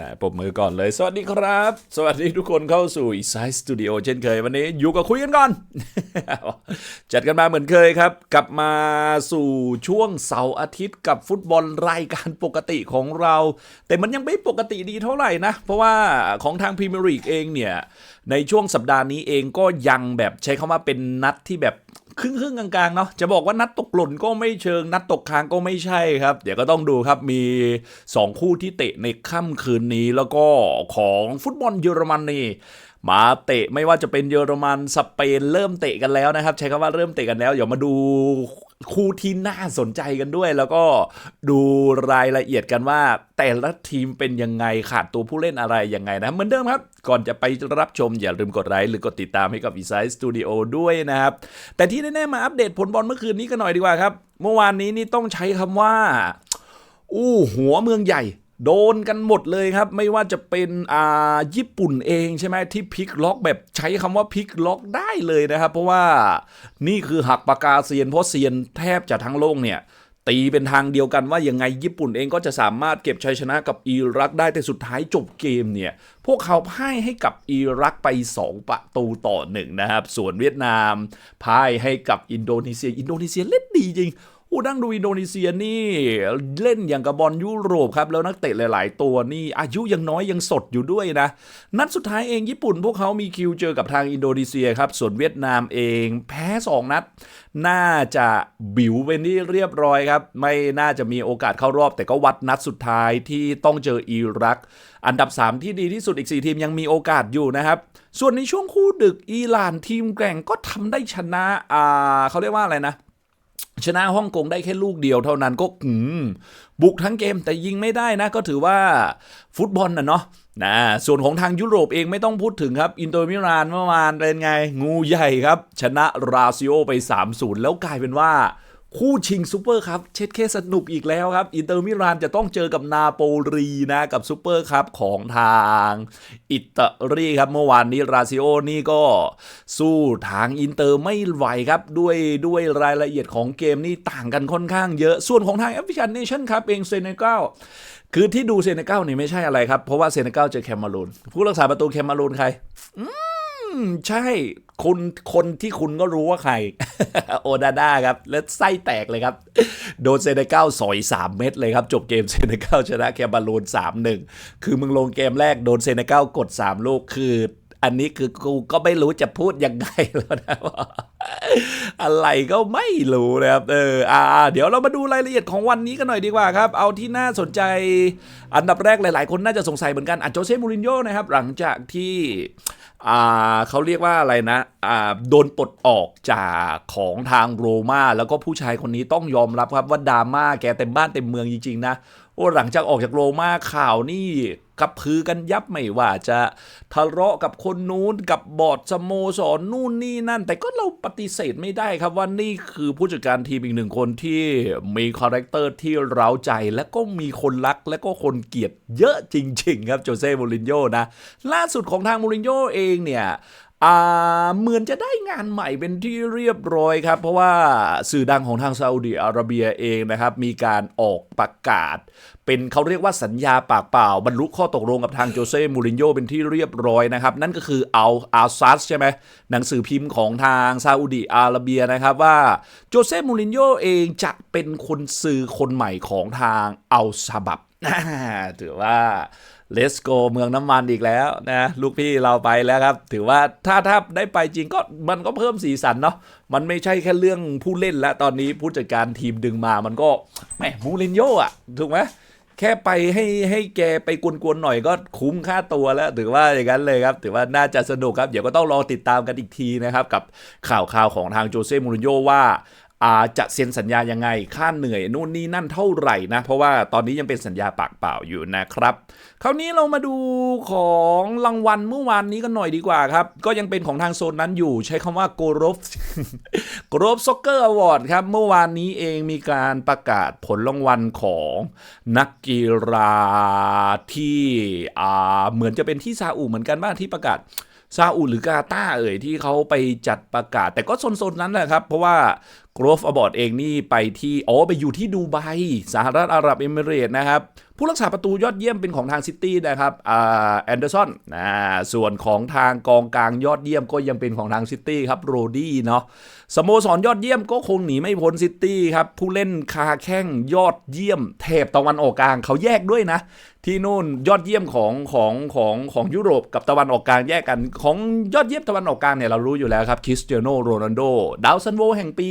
นะปบมือก่อนเลย สวัสดีครับ สวัสดีทุกคนเข้าสู่อี i ายสตูดิโอเช่นเคย วันนี้อยู่กับคุยกันก่อน จัดกันมาเหมือนเคยครับ กลับมาสู่ช่วงเสาร์อาทิตย์กับฟุตบอลรายการปกติของเรา แต่มันยังไม่ปกติดีเท่าไหร่นะ เพราะว่าของทางพรีเมียร์ลีกเองเนี่ย ในช่วงสัปดาห์นี้เองก็ยังแบบใช้คำว่าเป็นนัดที่แบบ ครึ่งครึ่งๆกลางๆเนาะจะบอกว่านัดตกหล่นก็ไม่เชิง นัดตกค้างก็ไม่ใช่ครับ เดี๋ยวก็ต้องดูครับมี 2 คู่ที่เตะในค่ำคืนนี้แล้วก็ของฟุตบอลเยอรมนนีมาเตะไม่ว่าจะเป็นเยอรมันสเปนเริ่มเตะกันแล้วนะครับ ใช้คำว่าเริ่มเตะกันแล้ว เดี๋ยวมาดู คู่ที่น่าสนใจกันด้วย แล้วก็ดูรายละเอียดกันว่า แต่ละทีมเป็นยังไงขาดตัวผู้เล่นอะไรยังไงนะ เหมือนเดิมครับ ก่อนจะไปรับชม อย่าลืมกดไลค์หรือกดติดตามให้กับ e s i สตูดิโอด้วยนะครับ แต่ที่แน่ๆมาอัปเดตผลบอลเมื่อคืนนี้กันหน่อยดีกว่าครับ เมื่อวานนี้นี่ต้องใช้คำว่า อู้หัวเมืองใหญ่ โดนกันหมดเลยครับ ไม่ว่าจะเป็นอ่าญี่ปุ่นเองใช่ไหมที่พลิกล็อกแบบใช้คำว่าพลิกล็อกได้เลยนะครับ เพราะว่านี่คือหักปากกาเซียนเพราะเซียนแทบจะทั้งโลกเนี่ยตีเป็นทางเดียวกันว่ายังไงญี่ปุ่นเองก็จะสามารถเก็บชัยชนะกับอิรักได้แต่สุดท้ายจบเกมเนี่ย พวกเขาพ่ายให้กับอิรักไป 2 ประตูต่อหนึ่งนะครับ ส่วนเวียดนามพ่ายให้กับอินโดนีเซีย อินโดนีเซียเล่นดีจริง อู้นั่งดูอินโดนีเซียนี่ เล่นอย่างกับบอลยุโรปครับ แล้วนักเตะหลาย ๆ ตัวนี่ อายุยังน้อยยังสดอยู่ด้วยนะ นัดสุดท้ายเองญี่ปุ่นพวกเขามีคิวเจอกับทางอินโดนีเซียครับ ส่วนเวียดนามเองแพ้ 2 นัด น่าจะบิวเป็นที่เรียบร้อยครับ ไม่น่าจะมีโอกาสเข้ารอบ แต่ก็วัดนัดสุดท้ายที่ต้องเจออิรัก อันดับ 3 ที่ดีที่สุดอีก 4 ทีมยังมีโอกาสอยู่นะครับส่วนในช่วงคู่ดึกอิหร่านทีมแกร่งก็ทำได้ชนะอ่าเขาเรียกว่าอะไรนะ ชนะฮ่องกงได้แค่ลูกเดียวเท่านั้นก็อืบุกทั้งเกมแต่ยิงไม่ได้นะ ก็ถือว่าฟุตบอลนะเนาะนะส่วนของทางยุโรปเองไม่ต้องพูดถึงครับ อินโตมิรานเมื่อวานเป็นไง งูใหญ่ครับ ชนะราซิโอไป 3-0 แล้วกลายเป็นว่า คู่ชิงซูเปอร์ครับเช็ดเคสนุกอีกแล้วครับ อินเตอร์มิลานจะต้องเจอกับนาโปลีนะกับซูเปอร์ครับของทางอิตาลีครับเมื่อวานนี้ราซิโอนี่ก็สู้ทางอินเตอร์ไม่ไหวครับ ด้วยด้วยรายละเอียดของเกมนี่ต่างกันค่อนข้างเยอะส่วนของทางแอฟริกันเนชั่นครับเองเซเนกัลคือที่ดูเซเนกัลนี่ไม่ใช่อะไรครับ เพราะว่าเซเนกัลเจอแคมารูนผู้รักษาประตูแคมารูนใครอืม ใช่คุณคนที่คุณก็รู้ว่าใคร โอดาด้าครับ แล้วไส้แตกเลยครับ โดนเซเนกัลสอย 3 เม็ดเลยครับ จบเกมเซเนกัลชนะแคบาลูน3-1 คือมึงลงเกมแรกโดนเซเนกัลกด 3 ลูกคืออันนี้คือกูก็ไม่รู้จะพูดยังไงแล้วนะว่าอะไรก็ไม่รู้นะครับเอออ่า เดี๋ยวเรามาดูรายละเอียดของวันนี้กันหน่อยดีกว่าครับ เอาที่น่าสนใจอันดับแรกหลาย ๆ คนน่าจะสงสัยเหมือนกันอะโจเซ่มูรินโญ่นะครับ หลังจากที่ เขาเรียกว่าอะไรนะโดนปลดออกจากของทางโรม่าแล้วก็ผู้ชายคนนี้ต้องยอมรับครับว่าดราม่าแกเต็มบ้านเต็มเมืองจริงๆนะโอ้หลังจากออกจากโรม่าข่าวนี่ กับพือกันยับไม่ว่าจะทะเลาะกับคนนู้นกับบอร์ดสโมสรนู่นนี่นั่น แต่ก็เราปฏิเสธไม่ได้ครับว่านี่คือผู้จัดการทีมอีกหนึ่งคนที่มีคาแรคเตอร์ที่เร้าใจและก็มีคนรักและก็คนเกลียดเยอะจริง ๆ ครับโจเซ่มูรินโญ่นะล่าสุดของทางมูรินโญ่เองเนี่ย เหมือนจะได้งานใหม่เป็นที่เรียบร้อยครับ เพราะว่าสื่อดังของทางซาอุดิอาระเบียเองนะครับ มีการออกประกาศ เป็นเขาเรียกว่าสัญญาปากเปล่า บรรลุข้อตกลงกับทางโจเซ่มูรินโญ่เป็นที่เรียบร้อยนะครับ นั่นก็คือเอาอาซัสใช่ไหมหนังสือพิมพ์ของทางซาอุดิอาระเบียนะครับว่าโจเซ่มูรินโญ่เองจะเป็นคนสื่อคนใหม่ของทางอัลซาบับถือว่า เลสโกเมืองน้ำมันอีกแล้วนะลูกพี่เราไปแล้วครับ ถือว่าถ้าถ้าได้ไปจริงก็มันก็เพิ่มสีสันเนาะมันไม่ใช่แค่เรื่องผู้เล่นแล้วตอนนี้ผู้จัดการทีมดึงมามันก็แหมมูรินโญ่อะถูกไหมแค่ไปให้ให้แกไปกวนๆหน่อยก็คุ้มค่าตัวแล้ว ถือว่าอย่างนั้นเลยครับ ถือว่าน่าจะสนุกครับ เดี๋ยวก็ต้องรอติดตามกันอีกทีนะครับ กับข่าวข่าวของทางโจเซ่มูรินโญ่ว่า จะเซ็นสัญญายังไง ค่าเหนื่อยนู่นนี่นั่นเท่าไหร่นะ เพราะว่าตอนนี้ยังเป็นสัญญาปากเปล่าอยู่นะครับ คราวนี้เรามาดูของรางวัลเมื่อวานนี้กันหน่อยดีกว่าครับ ก็ยังเป็นของทางโซนนั้นอยู่ ใช้คำว่าโกรฟโกรฟซ็อกเกอร์อวอร์ดครับ เมื่อวานนี้เองมีการประกาศผลรางวัลของนักกีฬาที่อ่าเหมือนจะเป็นที่ซาอุเหมือนกันบ้างที่ประกาศ ซาอุหรือกาตาร์เอ่ยที่เขาไปจัดประกาศ แต่ก็โซนๆนั้นแหละครับ เพราะว่ากรอฟอบอร์ดเองนี่ไปที่อ๋อไปอยู่ที่ดูไบสหรัฐอาหรับเอมิเรต์นะครับ ผู้รักษาประตูยอดเยี่ยมเป็นของทางซิตี้นะครับอ่าแอนเดอร์สันนะส่วนของทางกองกลางยอดเยี่ยมก็ยังเป็นของทางซิตี้ครับโรดี้เนาะสโมสรยอดเยี่ยมก็คงหนีไม่พ้นซิตี้ครับ ผู้เล่นคาแข้งยอดเยี่ยมเทพตะวันออกกลางเขาแยกด้วยนะ ที่นู่นยอดเยี่ยมของของของของยุโรปกับตะวันออกกลางแยกกันของยอดเยี่ยมตะวันออกกลางเนี่ยเรารู้อยู่แล้วครับคริสเตียโนโรนัลโดดาวซันโวแห่งปี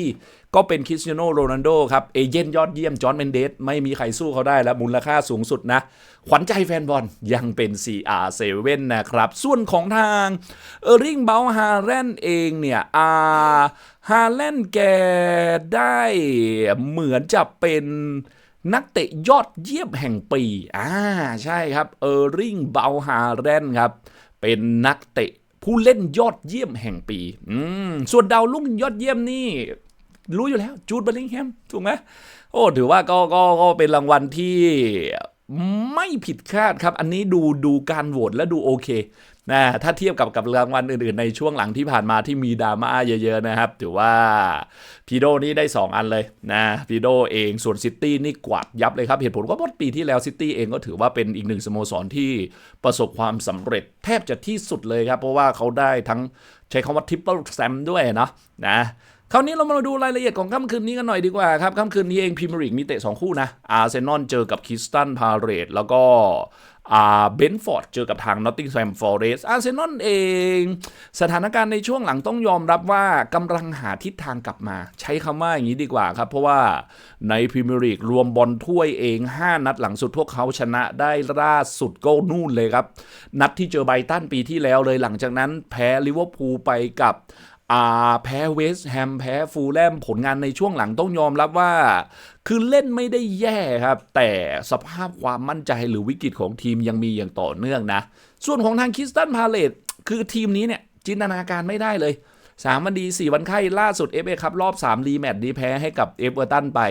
ก็เป็นคริสเตียโนโรนัลโดครับเอเจนต์ยอดเยี่ยมจอห์นเมนเดสไม่มีใครสู้เขาได้แล้วมูลค่าสูงสุดนะ ขวัญใจแฟนบอลยังเป็น CR7 นะครับ ส่วนของทางเออริงเบลฮาแลนเองเนี่ยอาฮาแลนแกได้เหมือนจะเป็น นักเตะยอดเยี่ยมแห่งปี อ่า ใช่ครับ เออริงเบลฮาแลนครับ เป็นนักเตะผู้เล่นยอดเยี่ยมแห่งปี อืม ส่วนดาวรุ่งยอดเยี่ยมนี่ รู้อยู่แล้ว จูดเบลลิงแฮม ถูกไหม โอ้ ถือว่าก็ก็ก็เป็นรางวัลที่ไม่ผิดคาดครับ อันนี้ดูดูการโหวตและดูโอเค นะถ้าเทียบกับกับรางวัลอื่นๆ ในช่วงหลังที่ผ่านมาที่มีดราม่าเยอะๆนะครับ ถือว่าพีโดนี่ได้ 2 อันเลยนะพีโดเองส่วนซิตี้นี่กวาดยับเลยครับ เหตุผลก็เพราะปีที่แล้วซิตี้เองก็ถือว่าเป็นอีกหนึ่งสโมสรที่ประสบความสำเร็จแทบจะที่สุดเลยครับ เพราะว่าเขาได้ทั้งใช้คำว่าทริปเปิลแซมด้วยเนาะนะคราวนี้เรามาดูรายละเอียดของค่ำคืนนี้กันหน่อยดีกว่าครับค่ำคืนนี้เองพรีเมียร์ลีกมีเตะ2คู่นะอาร์เซนอลเจอกับคิสตันพาเรตแล้วก็ เบนฟอร์ดเจอกับทางนอตติงแฮมฟอร์เรสอาร์เซนอลเอง สถานการณ์ในช่วงหลังต้องยอมรับว่ากำลังหาทิศทางกลับมา ใช้คำว่าอย่างนี้ดีกว่าครับ เพราะว่าในพรีเมียร์ลีกรวมบอลถ้วยเอง 5 นัดหลังสุดพวกเขาชนะได้ล่าสุดก็นู่นเลยครับ นัดที่เจอไบตันปีที่แล้วเลยหลังจากนั้นแพ้ลิเวอร์พูลไปกับ อ่าแพ้เวสต์แฮมแพ้ฟูลแลมผลงานในช่วงหลังต้องยอมรับว่า คือเล่นไม่ได้แย่ครับ แต่สภาพความมั่นใจหรือวิกฤตของทีมยังมีอย่างต่อเนื่องนะ ส่วนของทางคิสตันพาเลตคือทีมนี้เนี่ย จินตนาการไม่ได้เลย 3 วันดี 4 วันไข้ล่าสุด FA ครับรอบ 3 รีแมตช์นี้แพ้ให้กับเอเวอร์ตันไป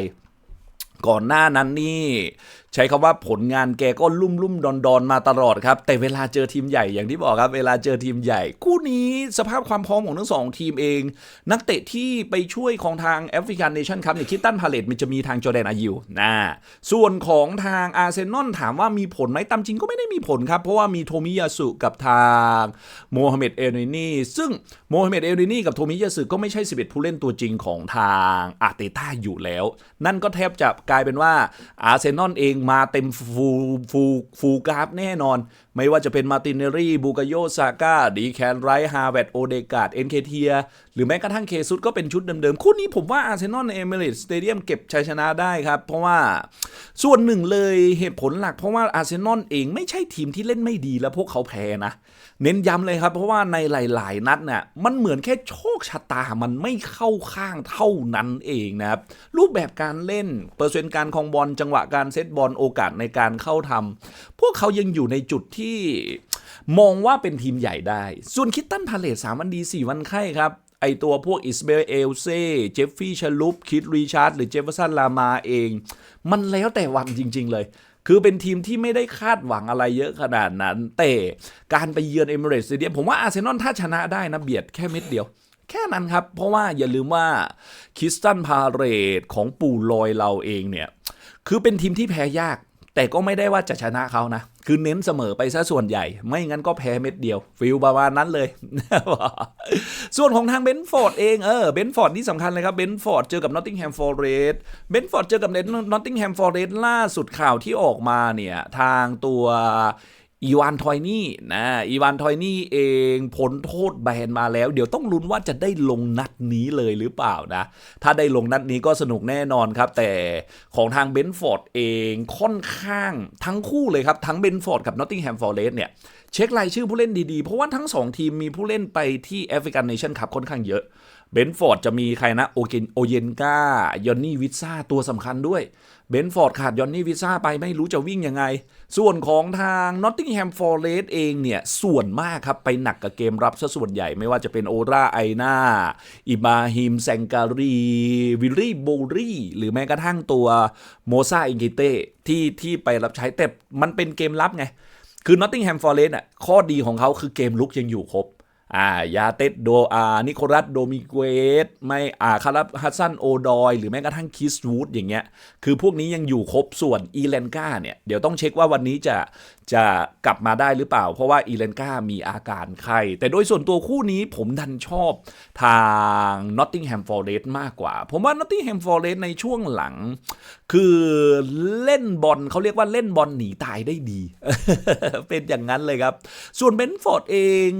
ก่อนหน้านั้นนี่ ใช้คำว่าผลงานแกก็ลุ่มลุ่มดอนดอนมาตลอดครับ แต่เวลาเจอทีมใหญ่อย่างที่บอกครับ เวลาเจอทีมใหญ่ คู่นี้สภาพความพร้อมของทั้งสองทีมเอง นักเตะที่ไปช่วยของทางแอฟริกันเนชั่นครับในคิตตันพาเลตมันจะมีทางจอแดนอายิวนะส่วนของทางอาร์เซนอลถามว่ามีผลไหมตามจริงก็ไม่ได้มีผลครับ เพราะว่ามีโทมิยาสุกับทางโมฮัมเหม็ดเอลินีซึ่งโมฮัมเหม็ดเอลินีกับโทมิยาสุก็ไม่ใช่ 11 ผู้เล่นตัวจริงของทางอาร์เตต้าอยู่แล้ว นั่นก็แทบจะกลายเป็นว่าอาร์เซนอลเองมาเต็มฟูฟูฟูกราฟแน่นอน ไม่ว่าจะเป็นมาตินเนรี่บูกาโยซาก้าดีแคนไรฮาร์เวตโอเดกาดเอ็นเคเทียหรือแม้กระทั่งเคซุดก็เป็นชุดเดิมๆ คู่นี้ผมว่าอาร์เซนอลในเอเมเรตสเตเดียมเก็บชัยชนะได้ครับ เพราะว่าส่วนหนึ่งเลยเหตุผลหลักเพราะว่าอาร์เซนอลเองไม่ใช่ทีมที่เล่นไม่ดีแล้วพวกเขาแพ้นะ เน้นย้ำเลยครับ เพราะว่าในหลาย ๆ นัดเนี่ยมันเหมือนแค่โชคชะตามันไม่เข้าข้างเท่านั้นเองนะครับรูปแบบการเล่นเปอร์เซ็นต์การครองบอลจังหวะการเซตบอลโอกาสในการเข้าทำพวกเขายังอยู่ในจุดที่มองว่าเป็นทีมใหญ่ได้ ส่วนคิตตันพาเลตสามวันดี4วันไข้ครับไอตัวพวกอิสเบลเอลเซ่ เจฟฟี่ชลุป คิดรีชาร์ดหรือเจฟเฟอร์สันลามาเอง มันแล้วแต่วันจริง ๆ เลย คือเป็นทีมที่ไม่ได้คาดหวังอะไรเยอะขนาดนั้น แต่การไปเยือนเอมิเรตสเตเดียมผมว่าอาร์เซนอลถ้าชนะได้นะเบียดแค่เม็ดเดียว แค่นั้นครับ เพราะว่าอย่าลืมว่าคิสตันพาเรตของปู่ลอยเราเองเนี่ย คือเป็นทีมที่แพ้ยาก แต่ก็ไม่ได้ว่าจะชนะเขานะ คือเน้นเสมอไปซะส่วนใหญ่ ไม่งั้นก็แพ้เม็ดเดียว ฟิลประมาณนั้นเลย ส่วนของทางเบนฟอร์ดเองเออเบนฟอร์ดนี่สำคัญเลยครับเบนฟอร์ดเจอกับนอตติงแฮมฟอร์เรสเบนฟอร์ดเจอกับนอตติงแฮมฟอร์เรสล่าสุดข่าวที่ออกมาเนี่ย ทางตัว อีวานทอยนี่นะอีวานทอยนี่เองพ้นโทษแบนมาแล้ว เดี๋ยวต้องลุ้นว่าจะได้ลงนัดนี้เลยหรือเปล่านะ ถ้าได้ลงนัดนี้ก็สนุกแน่นอนครับ แต่ของทางเบนฟอร์ดเองค่อนข้างทั้งคู่เลยครับ ทั้งเบนฟอร์ดกับนอตติงแฮมฟอร์เรสเนี่ย เช็ครายชื่อผู้เล่นดีๆ เพราะว่าทั้ง 2 ทีมมีผู้เล่นไปที่แอฟริกันเนชั่นคัพค่อนข้างเยอะ เบนฟอร์ดจะมีใครนะโอเกนโอเยนกายอนนี่วิซ่าตัวสำคัญด้วยเบนฟอร์ดขาดยอนนี่วิซ่าไปไม่รู้จะวิ่งยังไง ส่วนของทางนอตติงแฮมฟอร์เรสเองเนี่ย ส่วนมากครับ ไปหนักกับเกมรับซะส่วนใหญ่ไม่ว่าจะเป็นโอราไอนาอิบาฮิมแซงการี วิลลี่โบรีหรือแม้กระทั่งตัวโมซาอิงกิเต้ที่ที่ไปรับใช้แต่มันเป็นเกมรับไง คือนอตติงแฮมฟอร์เรสอะข้อดีของเขาคือเกมลุกยังอยู่ครบ อ่ายาเตสโดอานิโคลัสโดมิเกสไม่อ่าคารับฮัสซันโอดอย หรือแม้กระทั่งคิสวูดอย่างเงี้ย คือพวกนี้ยังอยู่ครบส่วนอีเลนกาเนี่ย เดี๋ยวต้องเช็คว่าวันนี้จะจะกลับมาได้หรือเปล่า เพราะว่าอีเลนกามีอาการไข้แต่โดยส่วนตัวคู่นี้ผมดันชอบทาง Nottingham Forest มากกว่า ผมว่า Nottingham Forest ในช่วงหลัง คือเล่นบอลเขาเรียกว่าเล่นบอลหนีตายได้ดี เป็นอย่างนั้นเลยครับ ส่วนเบนฟอร์ดเอง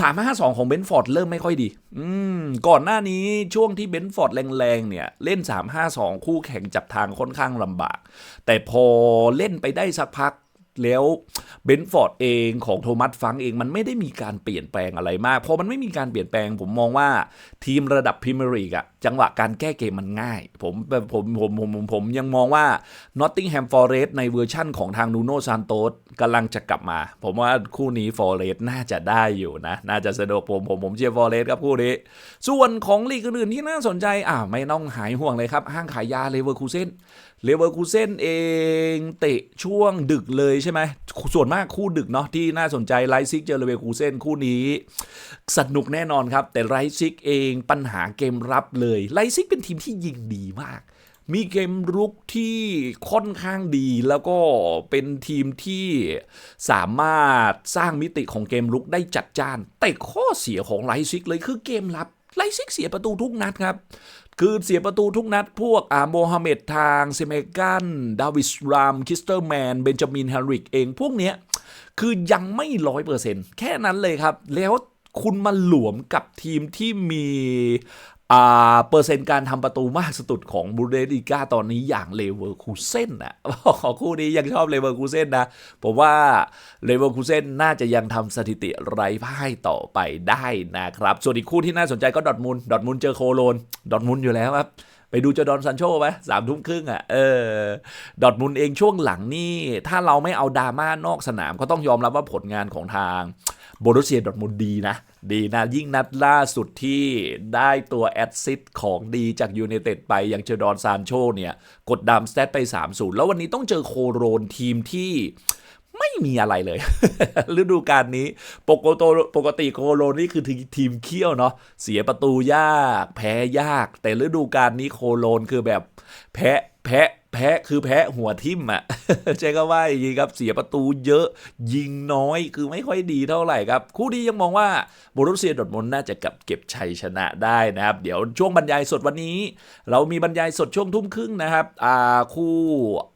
สามาร5-2 ของเบนฟอร์ดเริ่มไม่ค่อยดี อืม ก่อนหน้านี้ช่วงที่เบนฟอร์ดแรงๆเนี่ย เล่น 3-5-2 คู่แข่งจับทางค่อนข้างลำบาก แต่พอเล่นไปได้สักพัก แล้วเบนฟอร์ดเองของโทมัสฟังเองมันไม่ได้มีการเปลี่ยนแปลงอะไรมากพอมันไม่มีการเปลี่ยนแปลง ผมมองว่าทีมระดับพรีเมียร์ลีกอะจังหวะการแก้เกมมันง่าย ผมผมผมผมผมผมยังมองว่า Nottingham Forest ในเวอร์ชั่นของทางนูโนซานโตสกำลังจะกลับมา ผมว่าคู่นี้ Forest น่าจะได้อยู่นะ น่าจะสะดวกผมผมผมเชียร์ Forest ครับคู่นี้ ส่วนของลีกอื่นๆที่น่าสนใจอ่าไม่ต้องหายห่วงเลยครับห้างขายยาเลเวอร์คูเซน เลเวอร์คูเซนเองเตะช่วงดึกเลยใช่ไหม ส่วนมากคู่ดึกเนาะที่น่าสนใจไลซิกเจอเลเวอร์คูเซนคู่นี้ สนุกแน่นอนครับ แต่ไลซิกเองปัญหาเกมรับเลยไลซิกเป็นทีมที่ยิงดีมาก มีเกมรุกที่ค่อนข้างดีแล้วก็เป็นทีมที่สามารถสร้างมิติของเกมรุกได้จัดจ้าน แต่ข้อเสียของไลซิกเลยคือเกมรับไลซิกเสียประตูทุกนัดครับ คือเสียประตูทุกนัดพวกอาโมฮัมเหม็ดทางเซเมกันดาวิสรามคิสเตอร์แมนเบนจามินแฮริกเองพวกเนี้ยคือยังไม่ร้อยเปอร์เซ็นต์แค่นั้นเลยครับ แล้วคุณมาหลวมกับทีมที่มี เปอร์เซ็นต์การทำประตูมากสุดของบูเดลิก้าตอนนี้อย่างเลเวอร์คูเซนอะขอคู่นี้ยังชอบเลเวอร์คูเซนนะ ผมว่าเลเวอร์คูเซนน่าจะยังทำสถิติไร้พ่ายต่อไปได้นะครับ ส่วนอีกคู่ที่น่าสนใจก็ดอทมุนดอทมุนเจอโคโลนดอทมุนอยู่แล้วครับไปดูจอดอนซันโชไหมสามทุ่มครึ่งอะ เออ ดอทมุนเองช่วงหลังนี่ ถ้าเราไม่เอาดราม่านอกสนามก็ต้องยอมรับว่าผลงานของทาง โบรุเซียดอร์ทมุนด์ดีนะ ดีนะ ยิ่งนัดล่าสุดที่ได้ตัวแอดซิดของดีจากยู i นเต็ดไปอย่างเจอร์ดอนซานโชเนี่ย กดดามสเตตไป 3-0 แล้ววันนี้ต้องเจอโคโรนทีมที่ไม่มีอะไรเลย ฤดูกาลนี้ปกติปกติโคโลนนี่คือทีมเคี่ยวเนาะเสียประตูยาก แพ้ยาก แต่ฤดูกาลนี้โคโลนคือแบบแพ้แพ้ แพ้คือแพ้หัวทิ่มอะ่ะใช่ก็ว่าอย่างนี้ครับเสียประตูเยอะยิงน้อยคือไม่ค่อยดีเท่าไหร่ครับ คู่นี้ยังมองว่าบรุเซียดอทมุนด์น่าจะกลับเก็บชัยชนะได้นะครับ เดี๋ยวช่วงบรรยายสดวันนี้ เรามีบรรยายสดช่วงทุ่มครึ่งนะครับอ่าคู่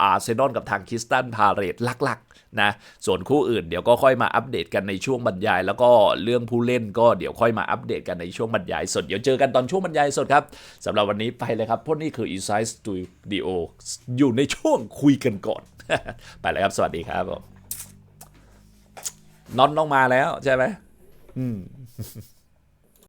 อาร์เซนอลกับทางคิสตันพาเรตหลักๆ นะส่วนคู่อื่นเดี๋ยวก็ค่อยมาอัปเดตกันในช่วงบรรยาย แล้วก็เรื่องผู้เล่นก็เดี๋ยวค่อยมาอัปเดตกันในช่วงบรรยายสดเดี๋ยวเจอกันตอนช่วงบรรยายสดครับสำหรับวันนี้ไปเลยครับเพราะนี่คือ Inside Studio อยู่ในช่วงคุยกันก่อน ไปเลยครับสวัสดีครับผมนอนต้องมาแล้วใช่ไหมอืม